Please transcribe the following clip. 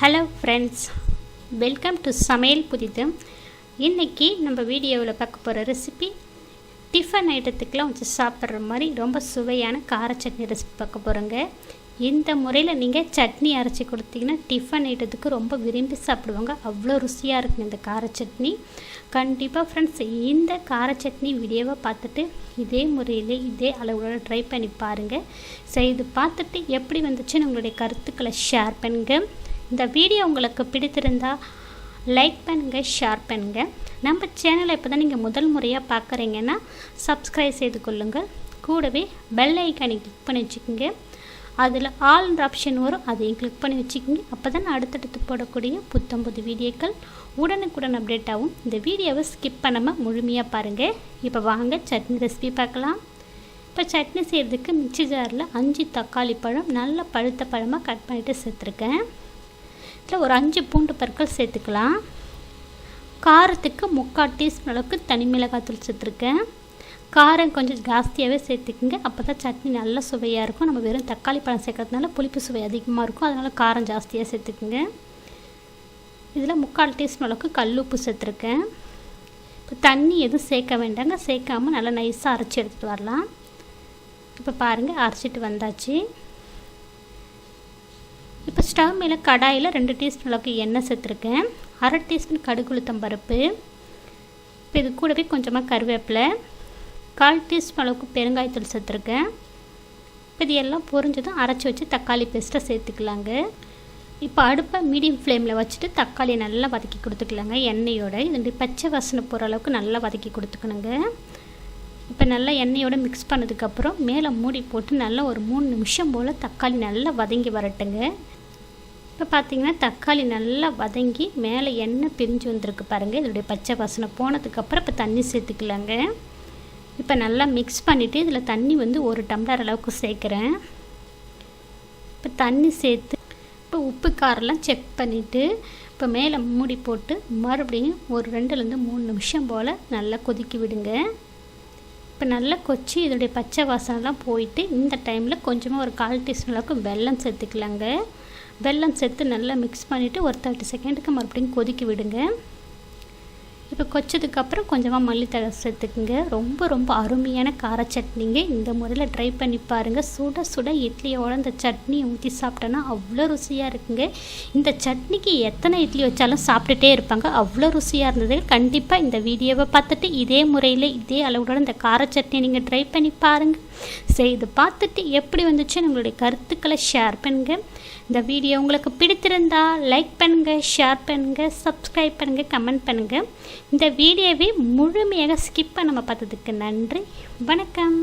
Hello friends welcome to சமையல் புதிது. இன்றைக்கி நம்ம வீடியோவில் பார்க்க போகிற ரெசிபி டிஃபன் ஐட்டத்துக்கெலாம் வச்சு சாப்பிட்ற மாதிரி ரொம்ப சுவையான கார சட்னி ரெசிபி பார்க்க போகிறோங்க. இந்த முறையில் நீங்கள் சட்னி அரைச்சி கொடுத்தீங்கன்னா டிஃபன் ஐட்டத்துக்கு ரொம்ப விரும்பி சாப்பிடுவாங்க. அவ்வளோ ருசியாக இருக்கும் இந்த கார சட்னி. கண்டிப்பாக ஃப்ரெண்ட்ஸ் இந்த கார சட்னி வீடியோவை பார்த்துட்டு இதே முறையில் இதே அளவோட ட்ரை பண்ணி பாருங்கள் செய்து பார்த்துட்டு எப்படி வந்துச்சுன்னு உங்களுடைய கருத்துக்களை ஷேர் பண்ணுங்கள் இந்த வீடியோ உங்களுக்கு பிடித்திருந்தா லைக் பண்ணுங்க ஷேர் பண்ணுங்க. நம்ம சேனலை இப்போ தான் நீங்கள் முதல் முறையாக பார்க்குறீங்கன்னா சப்ஸ்கிரைப் செய்து கொள்ளுங்கள் கூடவே பெல் ஐக்கானை கிளிக் பண்ணி வச்சுக்கோங்க. அதில் ஆல்ன்ற ஆப்ஷன் வரும் அதையும் கிளிக் பண்ணி வச்சுக்கோங்க. அப்போ தான் அடுத்தடுத்து போடக்கூடிய புத்தம் புது வீடியோக்கள் உடனுக்குடன் அப்டேட் ஆகும். இந்த வீடியோவை ஸ்கிப் பண்ணாமல் முழுமையாக பாருங்கள் இப்போ வாங்க சட்னி ரெசிபி பார்க்கலாம். இப்போ சட்னி செய்கிறதுக்கு மிக்சி ஜாரில் அஞ்சு தக்காளி பழம் நல்ல பழுத்த பழமாக கட் பண்ணிவிட்டு சேர்த்துருக்கேன். இதில் ஒரு அஞ்சு பூண்டு பற்கள் சேர்த்துக்கலாம். காரத்துக்கு முக்கால் டீஸ்பூன் அளவுக்கு தனி மிளகாத்தூள் சேர்த்துருக்கேன். காரம் கொஞ்சம் ஜாஸ்தியாகவே சேர்த்துக்குங்க. அப்போ தான் சட்னி நல்ல சுவையாக இருக்கும். நம்ம வெறும் தக்காளி பழம் சேர்க்கறதுனால புளிப்பு சுவை அதிகமாக இருக்கும். அதனால் காரம் ஜாஸ்தியாக சேர்த்துக்குங்க. இதில் முக்கால் டீஸ்பூன் அளவுக்கு கல் உப்பு சேர்த்துருக்கேன். இப்போ தண்ணி எதுவும் சேர்க்க வேண்டாங்க. சேர்க்காமல் நல்லா நைஸாக அரைச்சி எடுத்துகிட்டு வரலாம். இப்போ பாருங்கள் அரைச்சிட்டு வந்தாச்சு. ஸ்டவ் மேலே கடாயில் ரெண்டு டீஸ்பூன் அளவுக்கு எண்ணெய் சேர்த்துருக்கேன். அரை டீஸ்பூன் கடுகுளுத்தம் பருப்பு. இப்போ இது கூடவே கொஞ்சமாக கருவேப்பிலை. கால் டீஸ்பூன் அளவுக்கு பெருங்காயத்தூள் சேர்த்துருக்கேன். இப்போ இது எல்லாம் பொரிஞ்சதும் அரைச்சி வச்சு தக்காளி பேஸ்ட்டை சேர்த்துக்கலாங்க. இப்போ அடுப்பை மீடியம் ஃப்ளேமில் வச்சுட்டு தக்காளியை நல்லா வதக்கி கொடுத்துக்கலாங்க. எண்ணெயோட. இது பச்சை வாசனை போகிற அளவுக்கு நல்லா வதக்கி கொடுத்துக்கணுங்க. இப்போ நல்லா எண்ணெயோடு மிக்ஸ் பண்ணதுக்கப்புறம் மேலே மூடி போட்டு நல்லா ஒரு மூணு நிமிஷம் போல் தக்காளி நல்லா வதங்கி வரட்டுங்க. இப்போ பார்த்தீங்கன்னா தக்காளி நல்லா வதங்கி மேலே எண்ணெய் பிரிஞ்சு வந்திருக்கு பாருங்கள் இதோடைய பச்சை வாசனை போனதுக்கப்புறம் இப்போ தண்ணி சேர்த்துக்கலாங்க. இப்போ நல்லா மிக்ஸ் பண்ணிவிட்டு இதில் தண்ணி வந்து ஒரு டம்ளர் அளவுக்கு சேர்க்குறேன். இப்போ தண்ணி சேர்த்து இப்போ உப்பு காரெல்லாம் செக் பண்ணிவிட்டு இப்போ மேலே மூடி போட்டு மறுபடியும் ஒரு ரெண்டுலேருந்து மூணு நிமிஷம் போல் நல்லா கொதிக்கி விடுங்க. இப்போ நல்லா கொச்சி இதோடைய பச்சை வாசனைலாம் போயிட்டு இந்த டைமில் கொஞ்சமாக ஒரு கால் டீஸ்பூன் அளவுக்கு வெல்லம் சேர்த்துக்கலாங்க. வெல்லம் சேர்த்து நல்லா மிக்ஸ் பண்ணிவிட்டு ஒரு தேர்ட்டி செகண்டுக்கு மறுபடியும் கொதிக்க விடுங்க. இப்போ கொச்சதுக்கப்புறம் கொஞ்சமாக மல்லித்தழை சேர்த்துக்குங்க. ரொம்ப ரொம்ப அருமையான கார சட்னிங்க. இந்த முறையில் ட்ரை பண்ணி பாருங்கள் சுட சுட இட்லியோட இந்த சட்னியை ஊற்றி சாப்பிட்டோன்னா அவ்வளோ ருசியாக இருக்குங்க. இந்த சட்னிக்கு எத்தனை இட்லி வச்சாலும் சாப்பிட்டுட்டே இருப்பாங்க. அவ்வளோ ருசியாக இருந்தது. கண்டிப்பாக இந்த வீடியோவை பார்த்துட்டு இதே முறையில் இதே அளவுடன் இந்த கார சட்னி நீங்கள் ட்ரை பண்ணி பாருங்கள் செய்து பார்த்துட்டு எப்படி வந்துச்சு? உங்களுடைய கருத்துக்களை ஷேர் பண்ணுங்கள் இந்த வீடியோ உங்களுக்கு பிடித்திருந்தா லைக் பண்ணுங்கள் ஷேர் பண்ணுங்கள் சப்ஸ்கிரைப் பண்ணுங்கள் கமெண்ட் பண்ணுங்கள் இந்த வீடியோவை முழுமையாக ஸ்கிப் பண்ணாமல் பார்த்ததுக்கு நன்றி. வணக்கம்.